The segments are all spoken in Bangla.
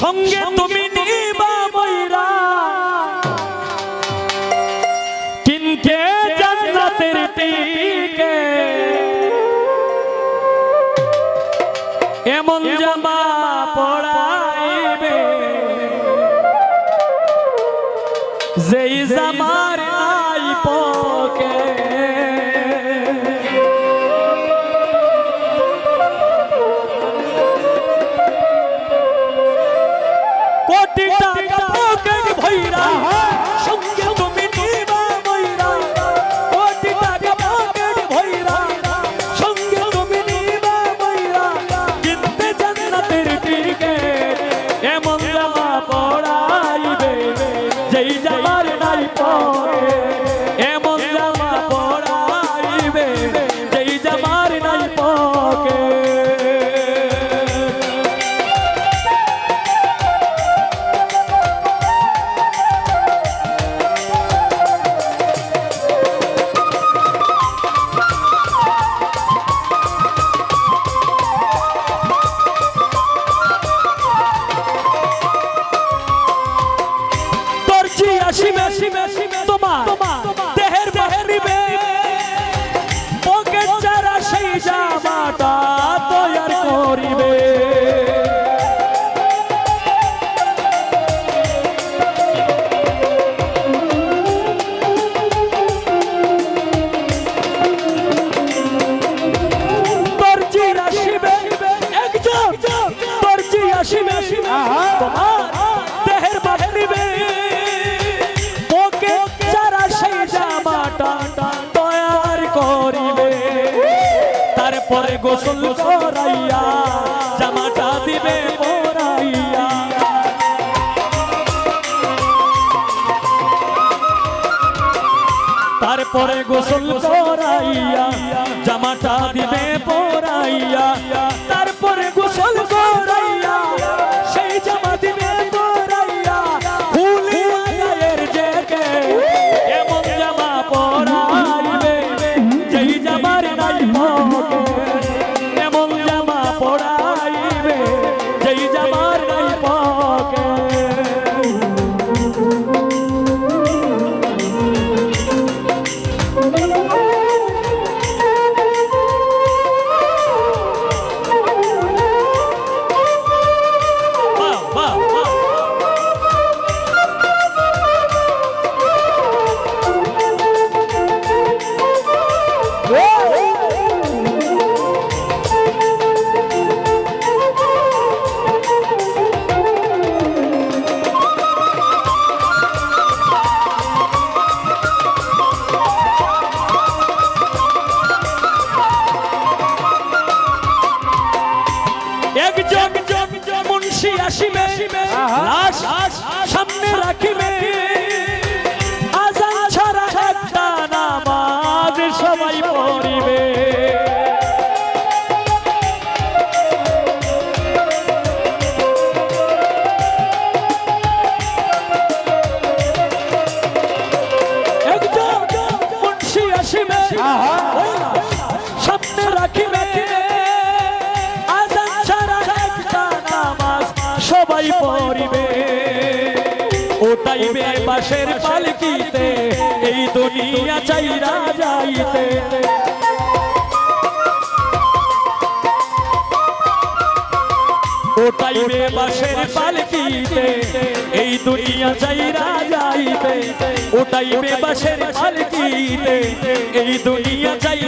সঙ্গে তুমি নিবা বৈরা কিনকে জান্নাতের টিকে এমন জামা পড়াইবে। যেই জামা আমার নাই পরে। পরে গোসল করাইয়া জামাটা দিবে পরাইয়া। তারপরে গোসল করাইয়া জামাটা দিবে পরাইয়া। যেই যাবার নাই পরিবে। ওটাই বেবাসের পালকিতে এই দুনিয়া চাইরা যাইতে ওটাই বেবাসের পালকিতে এই দুনিয়া চাইরা যাইতে ওটাই বেবাসের পালকিতে এই দুনিয়া চাই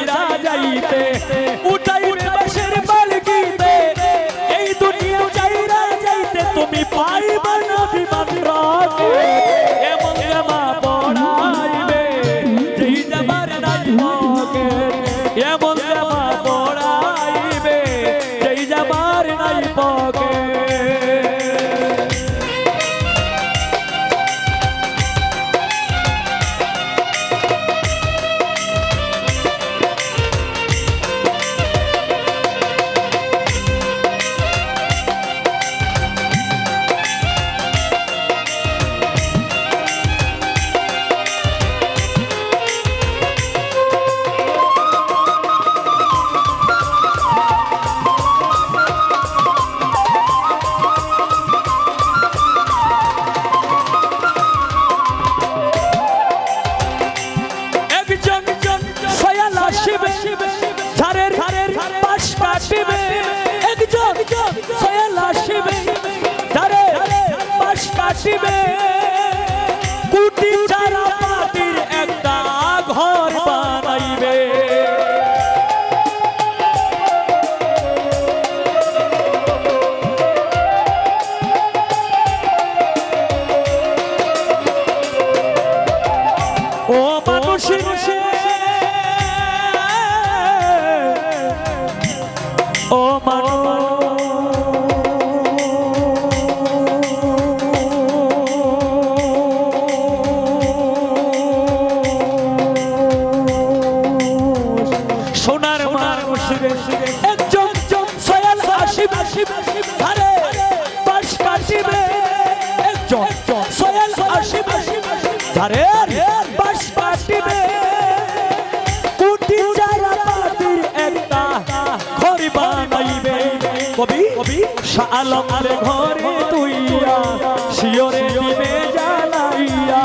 ও মানুষের বাস পাটিবে কুটি চারা পাতির একটা ঘর বানাইবে। কবি কবি শালম রে ঘরে তুইয়া শিওরে দিবে জানাইয়া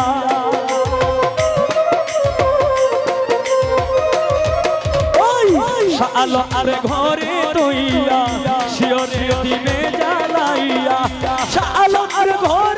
আলো আর ঘরে তুইয়া শিওরে দিবে জানাইয়া শালম আর ঘরে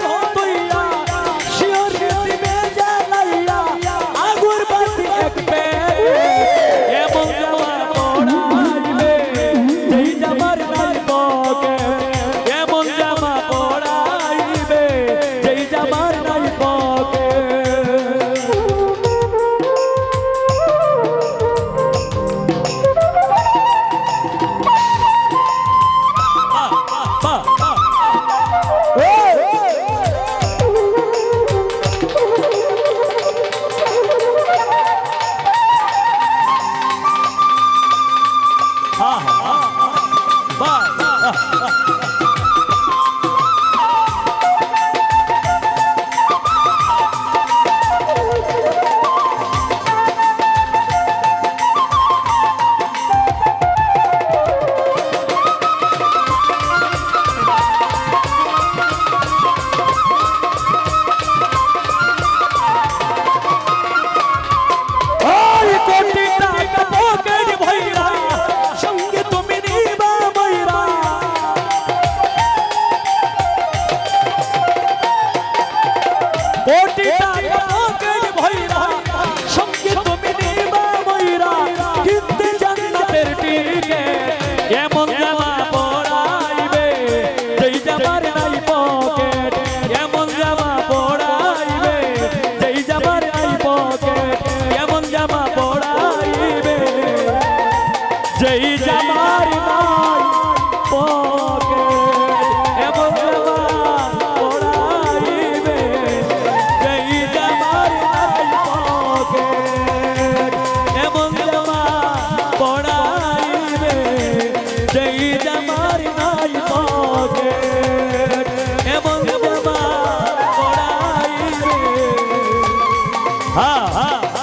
ha, ha. এমন হা হা।